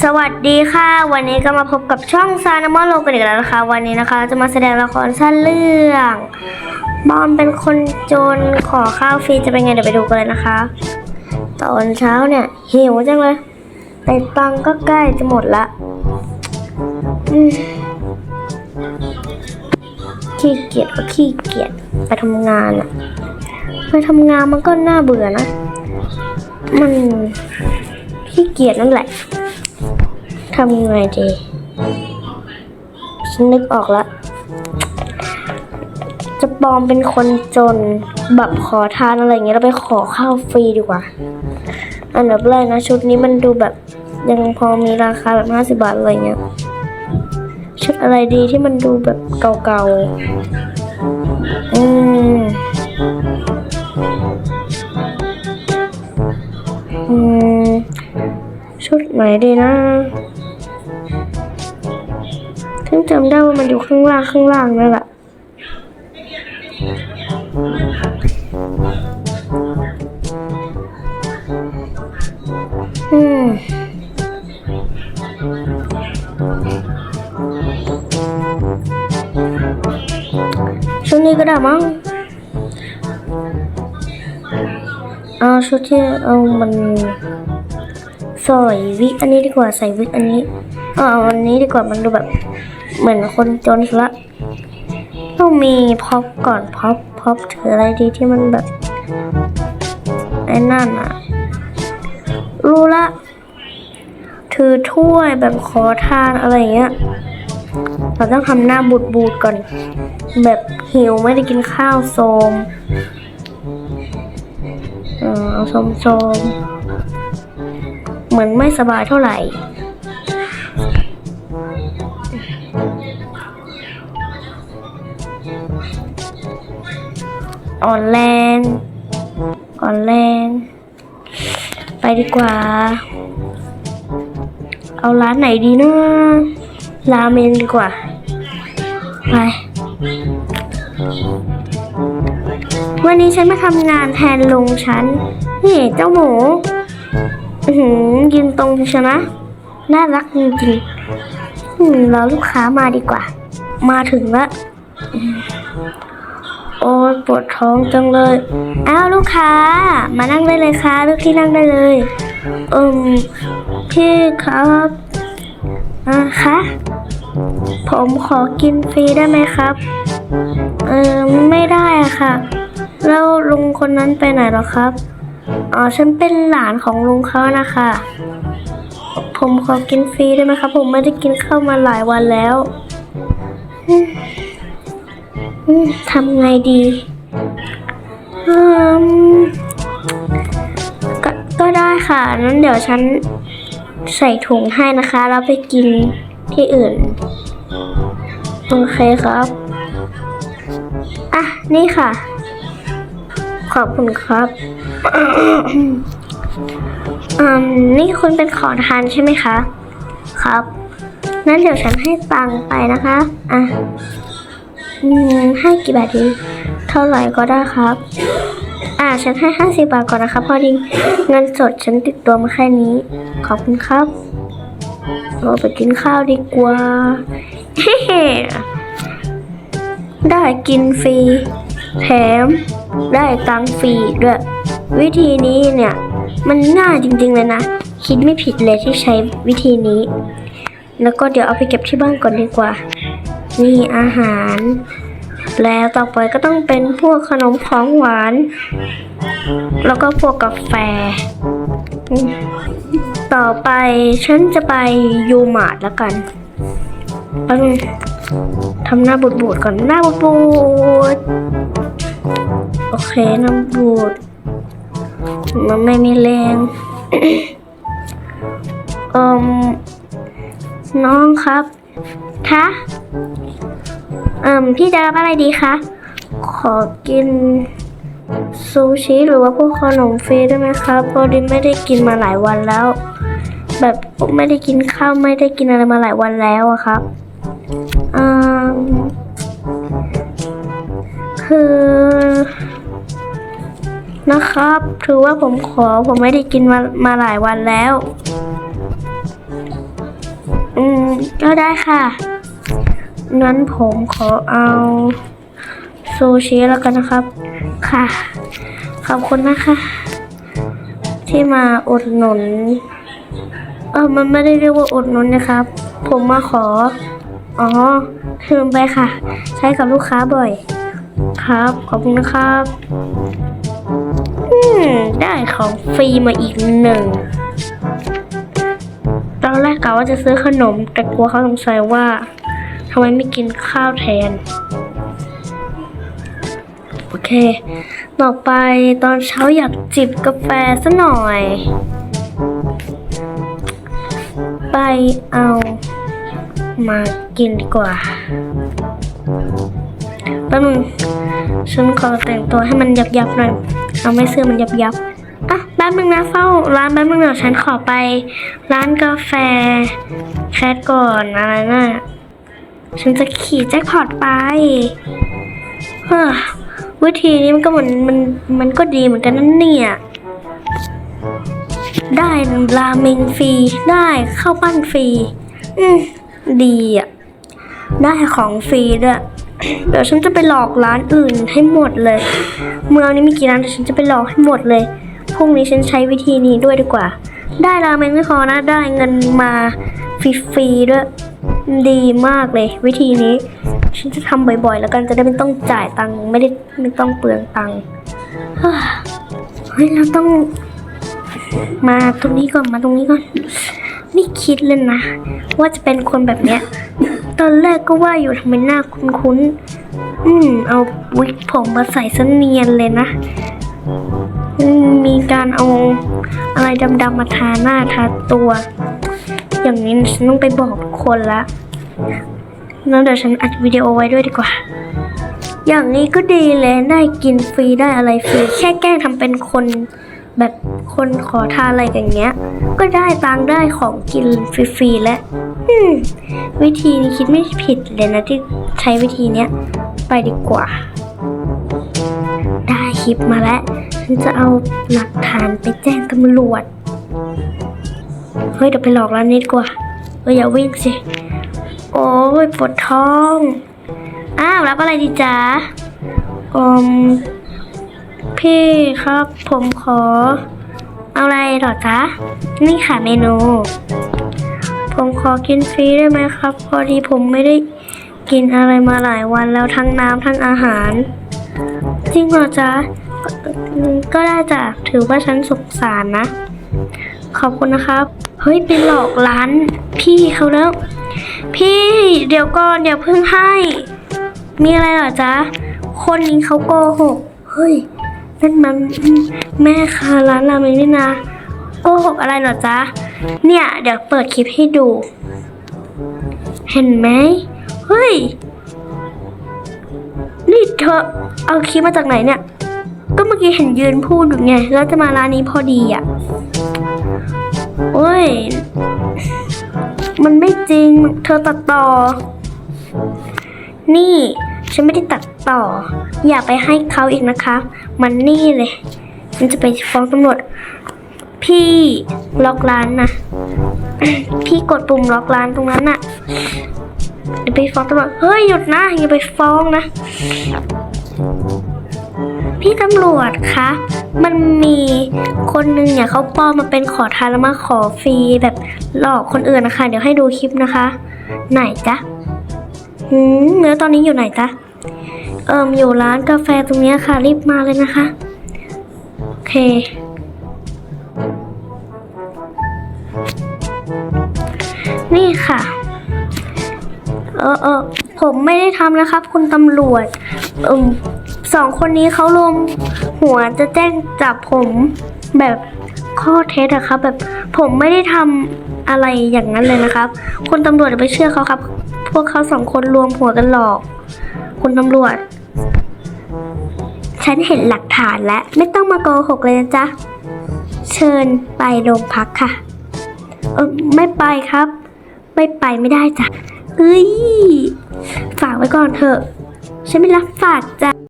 สวัสดีค่ะ วันนี้ก็มาพบกับช่องซานามอโลกันอีกแล้วนะคะ วันนี้นะคะ จะมาแสดงละครสั้นเรื่องบอมเป็นคนจนขอข้าวฟรีจะเป็นไงเดี๋ยวไปดูกันเลยนะคะ ตอนเช้าเนี่ยหิวจังเลยแต่ตังก็ใกล้จะหมดละขี้เกียจก็ขี้เกียจไปทำงานอะไปทำงานมันก็น่าเบื่อนะ มันขี้เกียจนั่นแหละ ทำยังไงดีฉันนึกออกแล้วจะปลอมเป็นคนจนแบบขอทานอะไรเงี้ยแล้วไปขอข้าวฟรีดีกว่า อันดับแรกนะ ชุดนี้มันดูแบบยังพอมีราคาแบบห้าสิบาทอะไรเงี้ย ชุดอะไรดีที่มันดูแบบเก่าๆ อืม อืม ชุดไหนดีนะ ถึงจำได้ว่ามันอยู่ข้างล่างข้างล่างนั่นแหละอืมชุดนี้ก็ได้มั้งเอาชุดที่เอามันใส่วิกอันนี้ดีกว่าใส่วิกอันนี้อาเอาอันนี้ดีกว่ามันดูแบบ เหมือนคนจนละต้องมีพ็อปก่อนพ็อปพ็อปถืออะไรดีที่มันแบบไอ้นั่นอะรู้ละ ถือถ้วยแบบขอทานอะไรเงี้ยเราต้องทำหน้าบูดบูดก่อน แบบหิวไม่ได้กินข้าวโซมเออเอาโซมโซมเหมือนไม่สบายเท่าไหร่ อ่อนแรง อ่อนแรง ไปดีกว่า เอาร้านไหนดีนะราเมนดีกว่า ไป วันนี้ฉันมาทำงานแทนลุงฉัน นี่เจ้าหมูหือยืนตรงชนะ น่ารักจริงๆอืมรอลูกค้ามาดีกว่า มาถึงแล้ว โอ้ยปวดท้องจังเลย อ้าวลูกค้า มานั่งได้เลยค่ะลูกที่นั่งได้เลยเอืมพี่ครับอ่าคะผมขอกินฟรีได้ไหมครับ เออไม่ได้อะค่ะ แล้วลุงคนนั้นไปไหนหรอครับ อ๋อฉันเป็นหลานของลุงเขานะคะ ผมขอกินฟรีได้ไหมครับ ผมไม่ได้กินข้าวมาหลายวันแล้วอืมอืม ทำไงดีอืมก็ก็ได้ค่ะนั้นเดี๋ยวฉันใส่ถุงให้นะคะ แล้วไปกินที่อื่น โอเคครับ อะ นี่ค่ะ ขอบคุณครับอืมนี่คุณเป็นขอทานใช่ไหมคะ ครับงั้นเดี๋ยวฉันให้ตังไปนะคะ อะ ให้กี่บาทดีเท่าไหร่ก็ได้ครับ อ่าฉันให้ห้าสิบบาทก่อนนะคะพอดีเงินสดฉันติดตัวมาแค่นี้ ขอบคุณครับเราไปกินข้าวดีกว่าเฮ้ได้กินฟรี แถม ได้ตังฟรีด้วย วิธีนี้เนี่ย มันง่ายจริงๆเลยนะ คิดไม่ผิดเลยที่ใช้วิธีนี้ แล้วก็เดี๋ยวเอาไปเก็บที่บ้านก่อนดีกว่า นี่อาหาร แล้วต่อไปก็ต้องเป็นพวกขนมของหวาน แล้วก็พวกกาแฟ ต่อไปฉันจะไปยูมาร์ทแล้วกันแป๊บนึงทำหน้าบูดๆก่อนหน้าบูดโอเคหน้าบูดมันไม่มีแรงเอ่มน้องครับคะ เอ่มพี่จะรับอะไรดีคะ ขอกินซูชิหรือว่าพวกขนมฟรีได้ไหมครับพอดีไม่ได้กินมาหลายวันแล้ว แบบไม่ได้กินข้าวไม่ได้กินอะไรมาหลายวันแล้วอะครับอืมคือนะครับ ถือว่าผมขอผมไม่ได้กินมามาหลายวันแล้ว อืมก็ได้ค่ะ งั้นผมขอเอาซูชิแล้วกันนะครับค่ะขอบคุณนะคะ ที่มาอุดหนุนเออมันไม่ได้เรียกว่าอุดหนุนนะครับ ผมมาขอ อ๋อลืมไปค่ะ ใช้กับลูกค้าบ่อย ครับ ขอบคุณนะครับ อืม ได้ของฟรีมาอีกหนึ่งตอนแรกกะว่าจะซื้อขนม แต่กลัวเขาสงสัยว่า ทำไมไม่กินข้าวแทน โอเค ต่อไปตอนเช้าอยากจิบกาแฟซะหน่อย ไปเอามากินดีกว่าแป๊บนึงฉันขอแต่งตัวให้มันยับยับหน่อย เอาไม่เสื้อมันยับยับอะแป๊บนึงนะเฝ้า ร้านแป๊บนึงเดี๋ยวฉันขอไป ร้านกาแฟแคทก่อนอะไรน่ะ ฉันจะขี่แจ็คพอตไปเฮ้อวิธีนี้มันก็เหมือนมันมันก็ดีเหมือนกันนั่นเนี่ย ได้ราเมงฟรีได้ข้าวปั้นฟรีอืมดีอะ ได้ของฟรีด้วย เดี๋ยวฉันจะไปหลอกร้านอื่นให้หมดเลย เมืองนี้มีกี่ร้านเดี๋ยวฉันจะไปหลอกให้หมดเลยพรุ่งนี้ฉันใช้วิธีนี้ด้วยดีกว่า ได้ราเมงไม่พอนะ ได้เงินมาฟรีๆด้วย ดีมากเลย วิธีนี้ ฉันจะทำบ่อยๆ แล้วกันจะได้ไม่ต้องจ่ายตังค์ไม่ได้ไม่ต้องเปลืองตังค์เฮ้ยเราต้อง มาตรงนี้ก่อนมาตรงนี้ก่อนไม่คิดเลยนะ ว่าจะเป็นคนแบบเนี้ย ตอนแรกก็ว่าอยู่ทำไมหน้าคุ้นๆอืม เอาวิกผมมาใส่ซะเนียนเลยนะมีการเอาอะไรดำๆมาทาหน้าทาตัว อย่างนี้ฉันต้องไปบอกคนละแล้วเดี๋ยวฉันอัดวิดีโอไว้ด้วยดีกว่า อย่างนี้ก็ดีเลยได้กินฟรีได้อะไรฟรีแค่แกล้งทำเป็นคนแบบคนขอทานอะไรอย่างเงี้ย ก็ได้ตังได้ของกินฟรีๆแล้ววิธีนี้คิดไม่ผิดเลยนะที่ใช้วิธีเนี้ยไปดีกว่า ได้คลิปมาแล้ว ฉันจะเอาหลักฐานไปแจ้งตำรวจ เฮ้ยเดี๋ยวไปหลอกร้านนี้ดีกว่าเอออย่าวิ่งสิ โอ้ยปวดท้อง อ้าวรับอะไรดีจ๊ะอืมพี่ครับผมขอ เอาอะไรหรอจ๊ะ นี่ค่ะเมนู ผมขอกินฟรีได้ไหมครับ พอดีผมไม่ได้กินอะไรมาหลายวันแล้วทั้งน้ำทั้งอาหาร จริงเหรอจ๊ะก็ได้จ้ะถือว่าฉันสงสารนะ ขอบคุณนะครับ เฮ้ยไปหลอกร้านพี่เขาแล้ว พี่เดี๋ยวก่อนเดี๋ยวเพิ่งให้ มีอะไรเหรอจ๊ะ คนนี้เขาโกหก เฮ้ยนั่นมันแม่ค้าร้านราเมงนี่นะ โกหกอะไรเหรอจ๊ะ เนี่ยเดี๋ยวเปิดคลิปให้ดู เห็นไหมเฮ้ย นี่เธอเอาคลิปมาจากไหนเนี่ย ก็เมื่อกี้เห็นยืนพูดอยู่ไง แล้วจะมาร้านนี้พอดีอะ โอ้ย มันไม่จริง เธอตัดต่อ นี่ ฉันไม่ได้ตัดต่อ อย่าไปให้เขาอีกนะคะ มันนี่เลยฉันจะไปฟ้องตำรวจ พี่ล็อกร้านนะ พี่กดปุ่มล็อกร้านตรงนั้นน่ะเดี๋ยวไปฟ้องตำรวจ เฮ้ยหยุดนะ อย่าไปฟ้องนะ พี่ตำรวจคะ มันมีคนหนึ่งเนี่ยเขาปลอมมาเป็นขอทานแล้วมาขอฟรีแบบหลอกคนอื่นนะคะ เดี๋ยวให้ดูคลิปนะคะ ไหนจ๊ะหืมแล้วตอนนี้อยู่ไหนจ๊ะ เอิมอยู่ร้านกาแฟตรงนี้ค่ะ รีบมาเลยนะคะ โอเคนี่ค่ะ เออเออผมไม่ได้ทำนะครับ คุณตำรวจเอม สองคนนี้เขารวมหัวจะแจ้งจับผมแบบข้อเท็จอะครับ แบบผมไม่ได้ทำอะไรอย่างนั้นเลยนะครับ คุณตำรวจอย่าไปเชื่อเขาครับ พวกเขาสองคนรวมหัวกันหลอก คุณตำรวจ ฉันเห็นหลักฐานแล้ว ไม่ต้องมาโกหกเลยนะจ๊ะ เชิญไปโรงพักค่ะ เออไม่ไปครับ ไม่ไปไม่ได้จ้ะเอ้ยฝากไว้ก่อนเถอะ ฉันไม่รับฝากจ้ะ